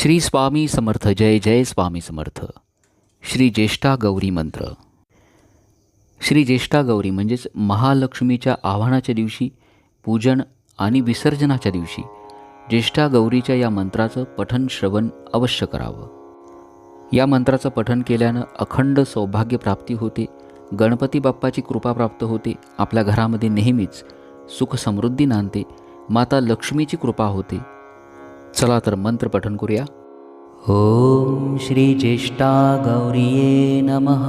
श्री स्वामी समर्थ जय जय स्वामी समर्थ. श्री ज्येष्ठा गौरी मंत्र. श्री ज्येष्ठा गौरी म्हणजेच महालक्ष्मीच्या आव्हानाच्या दिवशी पूजन आणि विसर्जनाच्या दिवशी ज्येष्ठा गौरीच्या या मंत्राचं पठन श्रवण अवश्य करावं. या मंत्राचं पठन केल्यानं अखंड सौभाग्यप्राप्ती होते गणपती बाप्पाची कृपा प्राप्त होते आपल्या घरामध्ये नेहमीच सुख समृद्धी नांदते माता लक्ष्मीची कृपा होते चला तर मंत्र पठन करूया. ओम श्री ज्येष्ठा गौरिये नमः.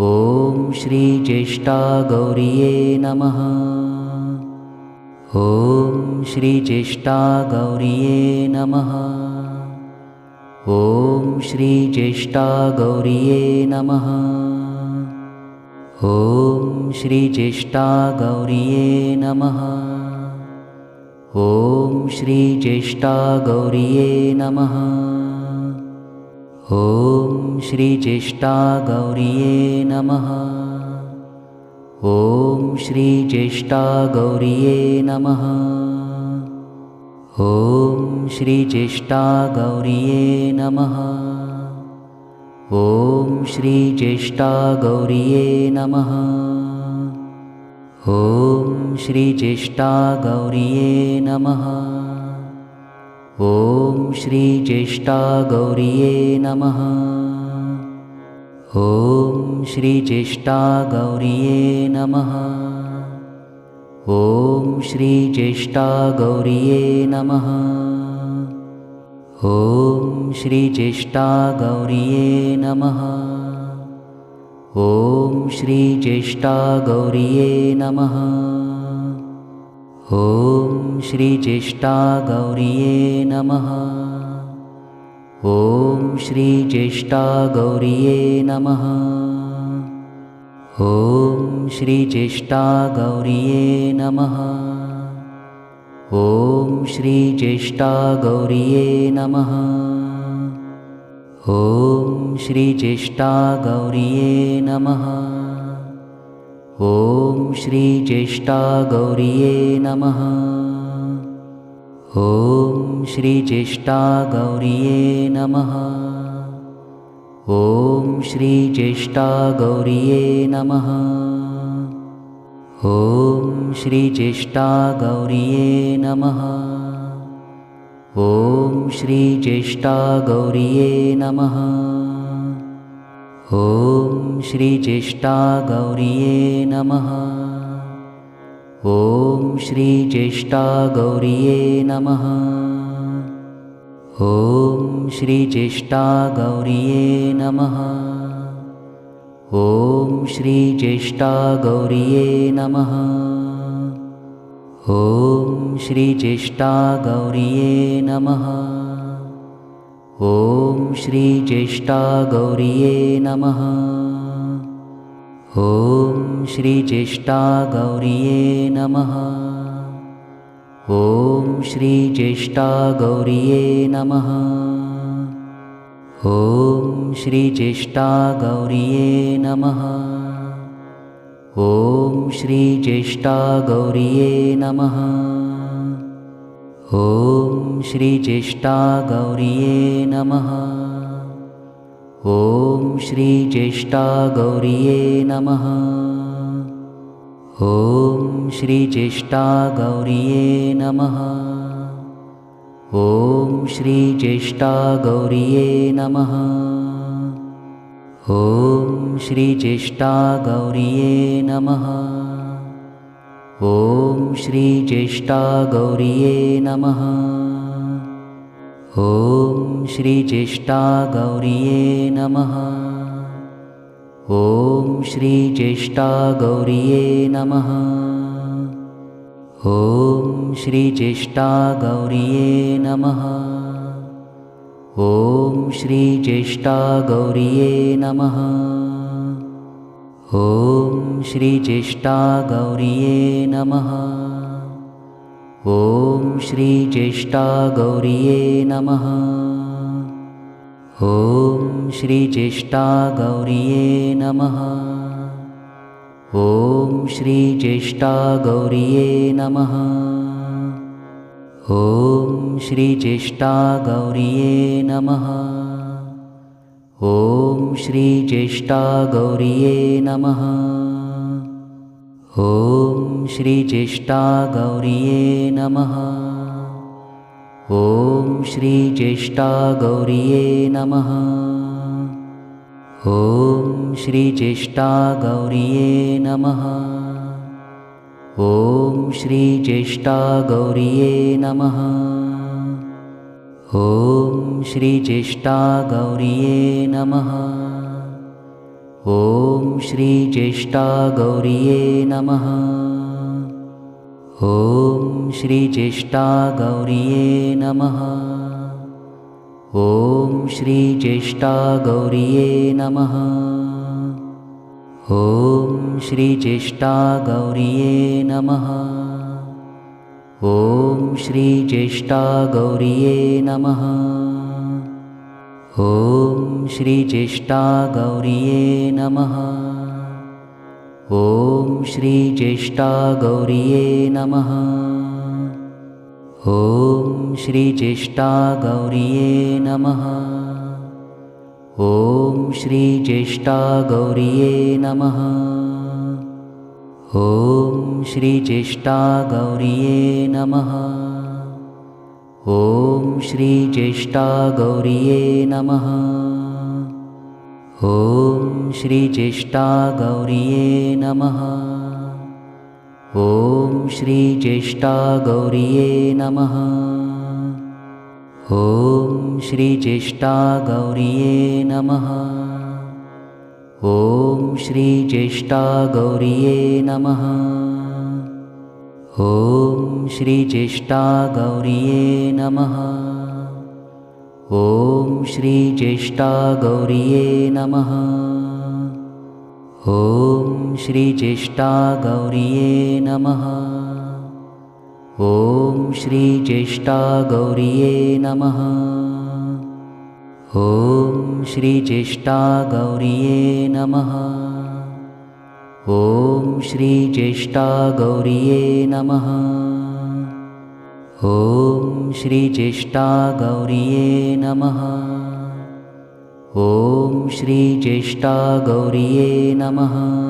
ॐ श्रीज्येष्ठा गौरिये नमः. ॐ श्रीज्येष्ठा गौरिये नमः. ॐ नम गौरिये नमः. ॐ श्रीज्येष्ठा गौरिये नमः. ॐ श्री ज्येष्ठा गौरिये नमः। ॐ श्री ज्येष्ठा गौरिये नमः। ॐ श्री ज्येष्ठा गौरिये नमः। ॐ श्री ज्येष्ठा गौरिये नमः। ॐ श्री ज्येष्ठा गौरिये नमः ॐ श्री ज्येष्ठा गौरिये नमः। ॐ श्री ज्येष्ठा गौरिये नमः। ॐ श्री ज्येष्ठा गौरिये नमः। ॐ श्री ज्येष्ठा गौरिये नमः। ॐ श्री ज्येष्ठा गौरिये नमः ॐ श्री ज्येष्ठा गौरिये नमः। ॐ श्री ज्येष्ठा गौरिये नमः। ॐ श्री ज्येष्ठा गौरिये नमः। ॐ श्री ज्येष्ठा गौरिये नमः। ॐ श्री ज्येष्ठा गौरिये नमः ॐ श्री ज्येष्ठा गौरिये नमः। ॐ श्री ज्येष्ठा गौरिये नमः। ॐ श्री ज्येष्ठा गौरिये नमः। ॐ श्री ज्येष्ठा गौरिये नमः। ॐ श्री ज्येष्ठा गौरिये नमः ॐ श्री ज्येष्ठा गौरिये नमः। ॐ श्री ज्येष्ठा गौरिये नमः। ॐ श्री ज्येष्ठा गौरिये नमः। ॐ श्री ज्येष्ठा गौरिये नमः। ॐ श्री ज्येष्ठा गौरिये नमः ॐ श्री ज्येष्ठा गौरिये नमः। ॐ श्री ज्येष्ठा गौरिये नमः। ॐ श्री ज्येष्ठा गौरिये नमः। ॐ श्री ज्येष्ठा गौरिये नमः। ॐ श्री ज्येष्ठा गौरिये नमः ॐ श्री ज्येष्ठा गौरिये नमः। ॐ श्री ज्येष्ठा गौरिये नमः। ॐ श्री ज्येष्ठा गौरिये नमः। ॐ श्री ज्येष्ठा गौरिये नमः। ॐ श्री ज्येष्ठा गौरिये नमः ॐ श्री ज्येष्ठा गौरिये नमः। ॐ श्री ज्येष्ठा गौरिये नमः। ॐ श्री ज्येष्ठा गौरिये नमः। ॐ श्री ज्येष्ठा गौरिये नमः। ॐ श्री ज्येष्ठा गौरिये नमः ॐ श्री ज्येष्ठा गौरिये नमः। ॐ श्री ज्येष्ठा गौरिये नमः। ॐ श्री ज्येष्ठा गौरिये नमः। ॐ श्री ज्येष्ठा गौरिये नमः। ॐ श्री ज्येष्ठा गौरिये नमः ॐ श्रीज्येष्ठा गौर्ये नमः। ॐ श्रीज्येष्ठा गौर्ये नमः। ॐ श्रीज्येष्ठा गौर्ये नमः। ॐ श्रीज्येष्ठा गौर्ये नमः। ॐ श्रीज्येष्ठा गौर्ये नमः ॐ श्रीज्येष्ठा गौर्ये नमः। ॐ श्रीज्येष्ठा गौर्ये नमः। ॐ श्रीज्येष्ठा गौर्ये नमः। ॐ श्रीज्येष्ठा गौर्ये नमः। ॐ श्रीज्येष्ठा गौर्ये नमः ॐ श्रीज्येष्ठा गौर्ये नमः। ॐ श्रीज्येष्ठा गौर्ये नमः। ॐ श्रीज्येष्ठा गौर्ये नमः। ॐ श्रीज्येष्ठा गौर्ये नमः। ॐ श्रीज्येष्ठा गौर्ये नमः ॐ श्रीज्येष्ठा गौर्ये नमः। ॐ श्रीज्येष्ठा गौर्ये नमः। ॐ श्रीज्येष्ठा गौर्ये नमः। ॐ श्रीज्येष्ठा गौर्ये नमः। ॐ श्रीज्येष्ठा गौर्ये नमः ॐ श्रीज्येष्ठा गौर्ये नमः। ॐ श्रीज्येष्ठा गौर्ये नमः। ॐ श्रीज्येष्ठा गौर्ये नमः। ॐ श्रीज्येष्ठा गौर्ये नमः। ॐ श्रीज्येष्ठा गौर्ये नमः ॐ श्रीज्येष्ठा गौर्ये नमः। ॐ श्रीज्येष्ठा गौर्ये नमः। ॐ श्रीज्येष्ठा गौर्ये नमः। ॐ श्रीज्येष्ठा गौर्ये नमः। ॐ श्रीज्येष्ठा गौर्ये नमः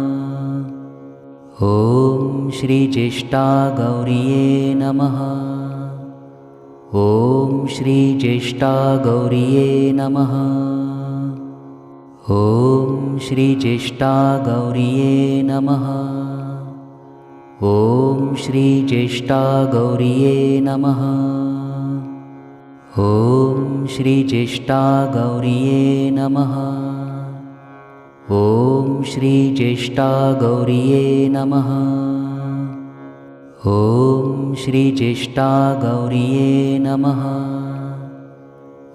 ॐ श्रीज्येष्ठा गौर्ये नमः। ॐ श्रीज्येष्ठा गौर्ये नमः। ॐ श्रीज्येष्ठा गौर्ये नमः। ॐ श्रीज्येष्ठा गौर्ये नमः। ॐ श्रीज्येष्ठा गौर्ये नमः। ॐ श्रीज्येष्ठा गौर्ये नमः। ॐ श्रीज्येष्ठा गौर्ये नमः।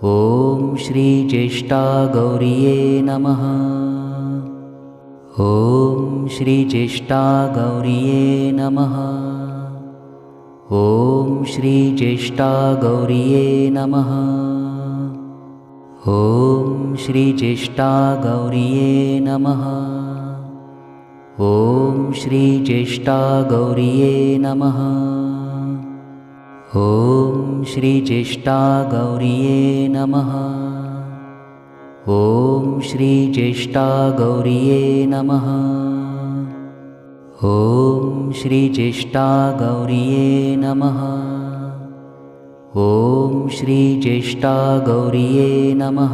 ॐ श्रीज्येष्ठा गौर्ये नमः। ॐ श्रीज्येष्ठा गौर्ये नमः। ॐ श्रीज्येष्ठा गौर्ये नमः ॐ श्रीज्येष्ठा गौर्ये नमः। ॐ श्रीज्येष्ठा गौर्ये नमः। ॐ श्रीज्येष्ठा गौर्ये नमः। ॐ श्रीज्येष्ठा गौर्ये नमः। ॐ श्रीज्येष्ठा गौर्ये नमः ॐ श्रीज्येष्ठा गौर्ये नमः।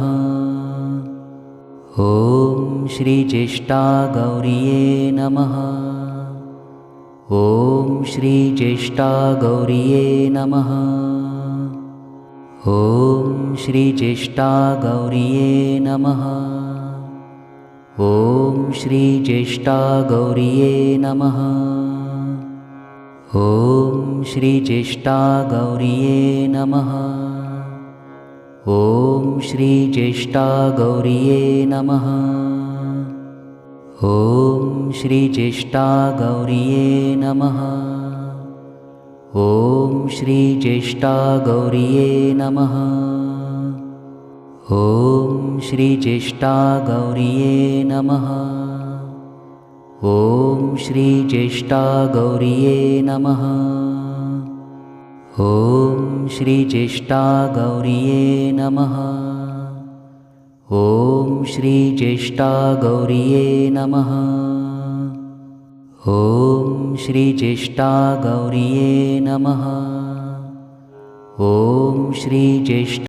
ॐ श्रीज्येष्ठा गौर्ये नमः। ॐ श्रीज्येष्ठा गौर्ये नमः। ॐ श्रीज्येष्ठा गौर्ये नमः। ॐ श्रीज्येष्ठा गौर्ये नमः ॐ श्रीज्येष्ठा गौर्ये नमः। ॐ श्रीज्येष्ठा गौर्ये नमः। ॐ श्रीज्येष्ठा गौर्ये नमः। ॐ श्रीज्येष्ठा गौर्ये नमः। ॐ श्रीज्येष्ठा गौर्ये नमः ॐ श्रीज्येष्ठा गौर्ये नमः। ॐ श्रीज्येष्ठागौर्ये नमः। ॐ श्रीज्येष्ठागौर्ये नमः। ॐ श्रीज्येष्ठागौर्ये नमः। ॐ श्रीज्येष्ठ